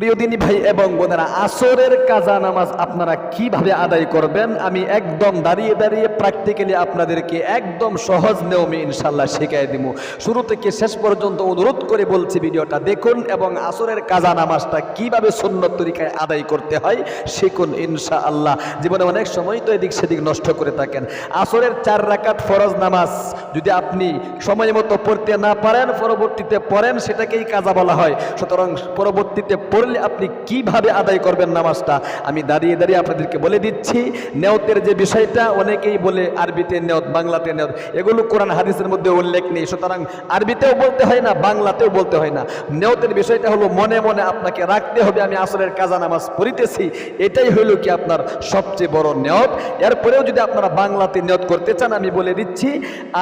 প্রিয় দিনী ভাই এবং বোনেরা, আসরের কাজা নামাজ আপনারা কীভাবে আদায় করবেন? আমি একদম দাঁড়িয়ে দাঁড়িয়ে প্র্যাকটিক্যালি আপনাদেরকে একদম সহজ নিয়মে ইনশাল্লাহ শিখাই দিব। শুরু থেকে শেষ পর্যন্ত অনুরোধ করে বলছি ভিডিওটা দেখুন এবং আসরের কাজা নামাজটা কীভাবে সুন্নত তরিকায় আদায় করতে হয় শিখুন ইনশা আল্লাহ জীবনে অনেক সময় তো এদিক সেদিক নষ্ট করে থাকেন। আসরের চার রাকাত ফরজ নামাজ যদি আপনি সময় মতো পড়তে না পারেন, পরবর্তীতে পড়েন, সেটাকেই কাজা বলা হয়। সুতরাং পরবর্তীতে পড়লে আপনি কীভাবে আদায় করবেন নামাজটা? আমি দাঁড়িয়ে দাঁড়িয়ে আপনাদেরকে বলে দিচ্ছি নেয়তের যে বিষয়টা অনেকেই বলে আরবিতে নেয়ত বাংলাতে নেয়ত এগুলো কোরআন হাদিসের মধ্যে উল্লেখ নেই। সুতরাং আরবিতেও বলতে হয় না, বাংলাতেও বলতে হয় না। নেয়তের বিষয়টা হলো মনে মনে আপনাকে রাখতে হবে, আমি আসরের কাজা নামাজ পড়িতেছি, এটাই হইল কি আপনার সবচেয়ে বড় নিয়ত এরপরেও যদি আপনারা বাংলাতে নিয়ত করতে চান, আমি বলে দিচ্ছি,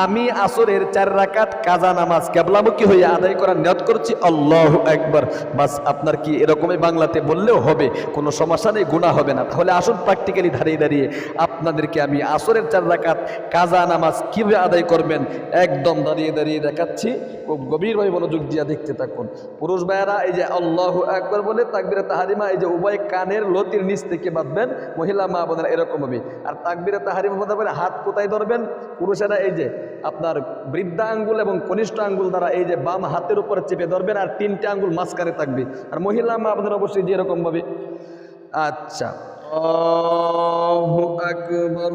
আমি আসরের চার রাকাত কাজা নামাজ কেবলামুখী হয়ে আদায় করার নিয়ত করছি, আল্লাহ একবার বাস, আপনার কি এরকমই বাংলাতে বললেও হবে, কোনো সমস্যা নেই গুণা হবে না। তাহলে আসুন প্র্যাকটিক্যালি দাঁড়িয়ে দাঁড়িয়ে আপনাদেরকে আমি আসরের চার রাকাত কাজা নামাজ কীভাবে আদায় করবেন, একদম দাঁড়িয়ে দাঁড়িয়ে দেখাচ্ছি। খুব গভীরভাবে মনোযোগ দিয়ে দেখতে থাকুন। পুরুষ ভাইয়েরা, এই যে আল্লাহ একবার বলে, তাকবিরে তাহারিমা, এই যে উভয় কানের লতির নিচ থেকে বাঁধবেন, মহিলা মা বোনেরা এরকম হবে। আর তাকবিরে তাহারিমা বলতে পারে হাত কোথায় ধরবেন? পুরুষেরা এই যে আপনার বৃদ্ধা আঙ্গুল এবং কনিষ্ঠ আঙ্গুল দ্বারা এই যে বাম হাতের উপরে চেপে ধরবেন, আর তিনটে আঙ্গুল মাঝখানে থাকবে। আর মহিলা মা বোনেরা অবশ্যই যে এরকম ভাবে আচ্ছা আল্লাহু আকবার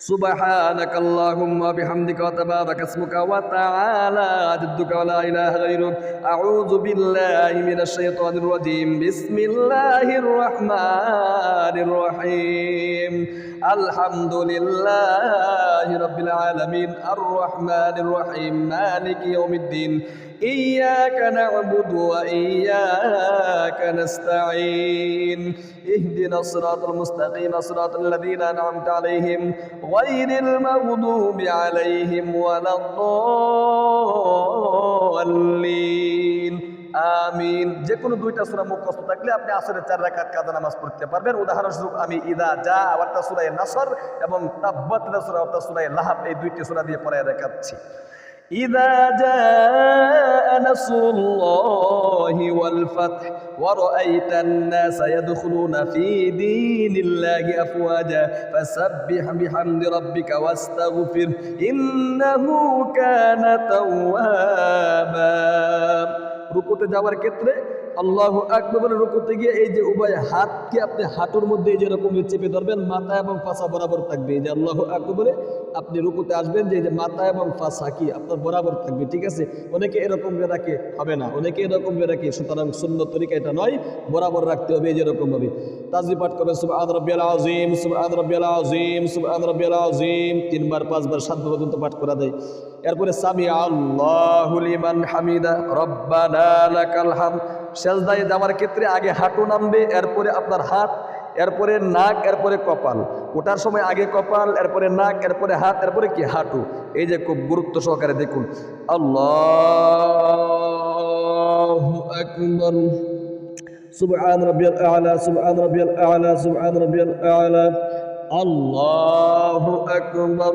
سبحانك اللهم وبحمدك وتبارك اسمك وتعالى جدك ولا إله غيرك أعوذ بالله من الشيطان الرجيم بسم الله الرحمن الرحيم الحمد لله رب العالمين الرحمن الرحيم مالك يوم الدين إياك نعبد وإياك نستعين اهدنا الصراط المستقيم صراط الذين أنعمت عليهم غير المغضوب عليهم ولا الضالين আমিন যে কোনো দুইটা সুরা মুখস্থ থাকলে আপনি আসরে চার রাকাত কাজা নামাজ পড়তে পারবেন উদাহরণস্বরূপ আমি ইদা যা আবারটা সুরায় নাসর এবং তাব্বাত সুরা আবারটা সুরায় লাহাব এই দুইটি সুরা দিয়ে পড়ায় দেখাচ্ছি إذا جاء نصر الله والفتح ورأيت الناس يدخلون في دين الله أفواجا فسبح بحمد ربك واستغفر إنه كان توابا রুকুতে যাওয়ার ক্ষেত্রে আল্লাহ আকবর বলে রুকুতে গিয়ে এই যে উভয় হাতকে আপনি হাঁটুর মধ্যে এই যে এরকম চেপে ধরবেন, মাথা এবং ফাঁসা বরাবর থাকবে। এই যে আল্লাহ আকবরে, আপনি রুকুতে আসবেন, যে যে মাথা এবং ফাঁসা কি আপনার বরাবর থাকবে, ঠিক আছে? অনেকে এরকম রাখে হবে না, অনেকে এরকম রাখে সুতরাং সুন্দর তরিকা এটা নয়, বরাবর রাখতে হবে এই যে এরকম ভাবে তাজি পাঠ করবে সুবহান রাব্বিয়াল আযীম, সুবহান রাব্বিয়াল আযীম, সুবহান রাব্বিয়াল আযীম, তিনবার, পাঁচবার, সাতবার পর্যন্ত পাঠ করা যায়। এরপরে সামি আল্লাহু হামিদা, রব্বানা লাকাল হামদ সেজদায় যাওয়ার ক্ষেত্রে আগে হাঁটু নামবে এরপরে আপনার হাত এরপরে নাক এরপরে কপাল ওটার সময় আগে কপাল এরপরে নাক এরপরে হাত এরপরে কি হাঁটু এই যে খুব গুরুত্ব সহকারে দেখুন আল্লাহ আকবর سبحان ربي الأعلى سبحان ربي الأعلى سبحان ربي الأعلى الله أكبر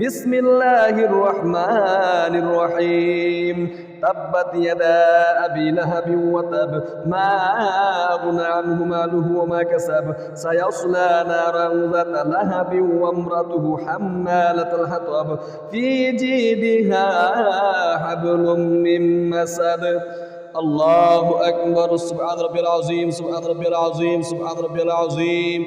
بسم الله الرحمن الرحيم تبت يدا أبي لهب وتب ما أغنى عنه ماله وما كسب سيصلى نارا ذات لهب وامرأته حمالة الحطب في جيدها حبل من مسد الله أكبر سبحان ربي العظيم سبحان ربي العظيم سبحان ربي العظيم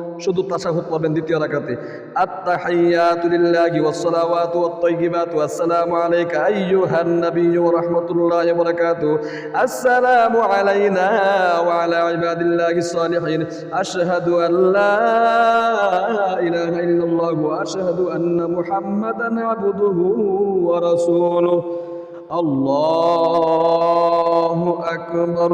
শুধু তাশাহুদ পড়বেন দ্বিতীয় রাকাতে। আত্তাহিয়াতু লিল্লাহি ওয়াস সালাওয়াতু ওয়াত তাইয়্যিবাতু আসসালামু আলাইকা আইয়ুহান নাবিয়্যু ওয়া রাহমাতুল্লাহি ওয়া বারাকাতুহু। আসসালামু আলাইনা ওয়া আলা ইবাদিল্লাহিস সালিহিন আশহাদু আন লা ইলাহা ইল্লাল্লাহ ওয়া আশহাদু আন্না মুহাম্মাদান আবদুহু ওয়া রাসূলুহু। আল্লাহু আকবার।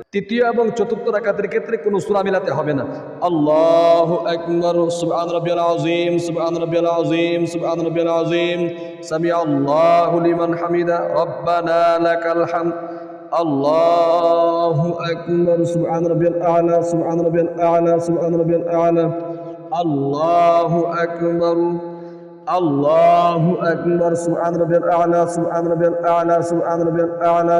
তৃতীয় এবং চতুর্থ রাকাতের ক্ষেত্রে কোনো সূরা মিলাতে হবে না আল্লাহু আকবার সুবহান রাব্বিয়াল আযীম সুবহান রাব্বিয়াল আযীম সুবহান রাব্বিয়াল আযীম সামি আল্লাহু লিমান হামিদা রব্বানা লাকাল হামদ আল্লাহু আকবার সুবহান রাব্বিয়াল আলা সুবহান রাব্বিয়াল আলা সুবহান রাব্বিয়াল আলা আল্লাহু আকবার আল্লাহু আকবার সুবহান রাব্বিয়াল আলা সুবহান রাব্বিয়াল আলা সুবহান রাব্বিয়াল আলা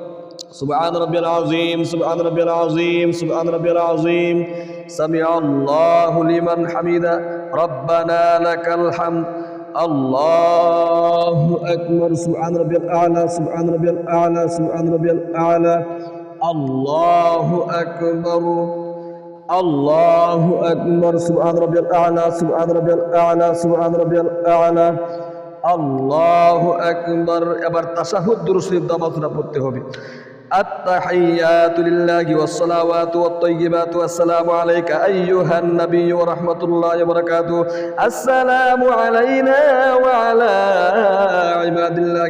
سبحان ربي العظيم سبحان ربي العظيم سبحان ربي العظيم سمع الله لمن حمده ربنا لك الحمد الله أكبر سبحان ربي الأعلى سبحان ربي الأعلى سبحان ربي الأعلى الله أكبر الله أكبر سبحان ربي الأعلى سبحان ربي الأعلى سبحان ربي الأعلى আল্লাহু আকবার এবার তাশাহুদ দুরূদ শরীফ দামাতুরা পড়তে হবে التحيات لله والصلوات والطيبات والسلام عليك أيها النبي ورحمة الله وبركاته السلام علينا وعلى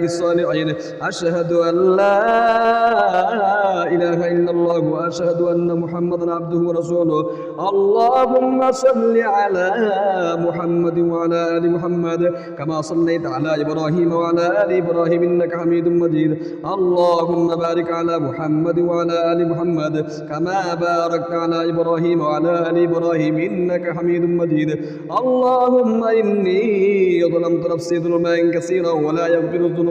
الله الصالحين. أشهد أن لا إله إلا الله وأشهد أن محمدا عبده ورسوله. اللهم صل على محمد وعلى آل محمد كما صليت على إبراهيم وعلى آل إبراهيم إنك حميد مجيد. اللهم بارك على محمد وعلى آل محمد كما باركت على إبراهيم وعلى آل إبراهيم إنك حميد مجيد. اللهم إني ظلمت نفسي ظلما كثيرا ولا يغفر الذنوب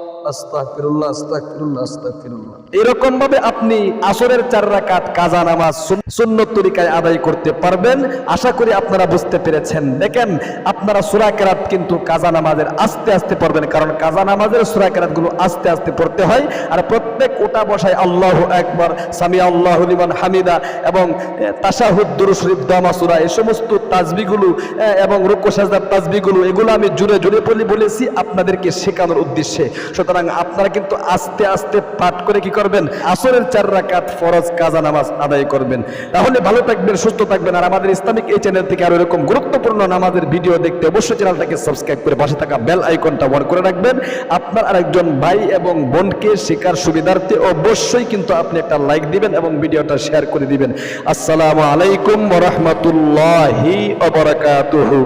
এরকম ভাবে আপনি আসরের কাজা নামাজ সুন্নত তরিকায় আদায় করতে পারবেন। আশা করি আপনারা বুঝতে পেরেছেন। দেখেন আপনারা কিন্তু কাজা নামাজের আস্তে আস্তে পড়বেন কারণ কাজা নামাজের আস্তে আস্তে পড়তে হয়। আর প্রত্যেক ওটা বসায় আল্লাহু আকবার সামি আল্লাহু হামিদা এবং তাশাহুদ দুরূদ শরীফ দমা এই সমস্ত তাসবিহগুলো এ, এবং রুকু তাসবিহগুলো এগুলো আমি জুড়ে জুড়ে বলি বলেছি আপনাদেরকে শেখানোর উদ্দেশ্যে। সুতরাং আপনারা কিন্তু আস্তে আস্তে পাঠ করে কি করবেন? আসরের চার রাকাত ফরজ কাজা নামাজ আদায় করবেন। তাহলে ভালো থাকবেন, সুস্থ থাকবেন। আর আমাদের ইসলামিক এই চ্যানেল থেকে আরও এরকম গুরুত্বপূর্ণ নামাজের ভিডিও দেখতে অবশ্যই চ্যানেলটাকে সাবস্ক্রাইব করে পাশে থাকা বেল আইকনটা অন করে রাখবেন। আপনার আরেকজন ভাই এবং বোনকে শেখার সুবিধার্থে অবশ্যই কিন্তু আপনি একটা লাইক দিবেন এবং ভিডিওটা শেয়ার করে দিবেন। আসসালামু আলাইকুম রাহমাতুল্লাহি ওয়া বারাকাতুহু।